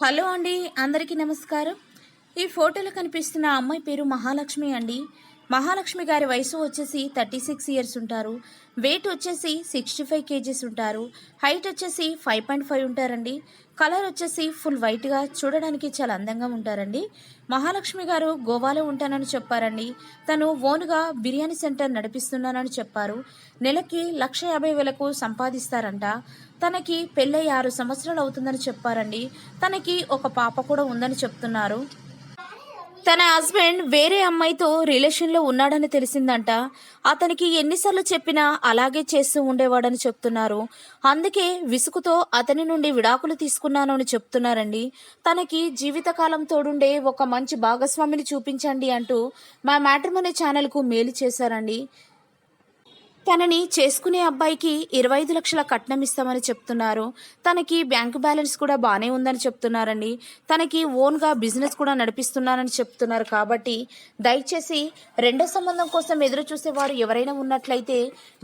Hello అండి అందరికీ నమస్కారం. ఈ ఫోటోలో కనిపిస్తున్న అమ్మాయి పేరు మహాలక్ష్మి అండి. మహాలక్ష్మి గారి వయసు వచ్చేసి థర్టీ సిక్స్ ఇయర్స్ ఉంటారు. వెయిట్ వచ్చేసి సిక్స్టీ ఫైవ్ కేజీస్ ఉంటారు. హైట్ వచ్చేసి ఫైవ్ పాయింట్ ఫైవ్ ఉంటారండి. కలర్ వచ్చేసి ఫుల్ వైట్గా చూడడానికి చాలా అందంగా ఉంటారండి. మహాలక్ష్మి గారు గోవాలో ఉంటానని చెప్పారండి. తను ఓన్గా బిర్యానీ సెంటర్ నడిపిస్తున్నానని చెప్పారు. నెలకి లక్ష యాభై వేలకు సంపాదిస్తారంట. తనకి పెళ్ళై ఆరు సంవత్సరాలు అవుతుందని చెప్పారండి. తనకి ఒక పాప కూడా ఉందని చెప్తున్నారు. తన హస్బెండ్ వేరే అమ్మాయితో రిలేషన్లో ఉన్నాడని తెలిసిందంట. అతనికి ఎన్నిసార్లు చెప్పినా అలాగే చేస్తూ ఉండేవాడని చెప్తున్నారు. అందుకే విసుగుతో అతని నుండి విడాకులు తీసుకున్నాను అని చెప్తున్నారండి. తనకి జీవితకాలం తోడుండే ఒక మంచి భాగస్వామిని చూపించండి అంటూ మా మ్యాట్రిమోనీ ఛానల్కు మేలు చేశారండి. తనని చేసుకునే అబ్బాయికి ఇరవై ఐదు లక్షల కట్నం ఇస్తామని చెప్తున్నారు. తనకి బ్యాంకు బ్యాలెన్స్ కూడా బాగానే ఉందని చెప్తున్నారండి. తనకి ఓన్గా బిజినెస్ కూడా నడిపిస్తున్నానని చెప్తున్నారు. కాబట్టి దయచేసి రెండో సంబంధం కోసం ఎదురు చూసేవారు ఎవరైనా ఉన్నట్లయితే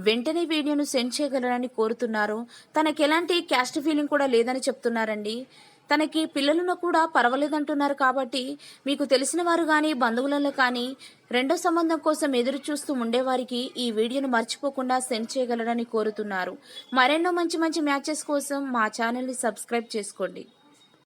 వెంటనే వీడియోను సెండ్ చేయగలరని కోరుతున్నారు. తనకి ఎలాంటి క్యాస్ట్ ఫీలింగ్ కూడా లేదని చెప్తున్నారండి. తనకి పిల్లలను కూడా పర్వాలేదంటున్నారు కాబట్టి మీకు తెలిసిన వారు కానీ బంధువులలో కానీ రెండో సంబంధం కోసం ఎదురు చూస్తూ ఉండేవారికి ఈ వీడియోను మర్చిపోకుండా సెండ్ చేయగలరని కోరుతున్నారు. మరెన్నో మంచి మంచి మ్యాచెస్ కోసం మా ఛానల్ని సబ్స్క్రైబ్ చేసుకోండి.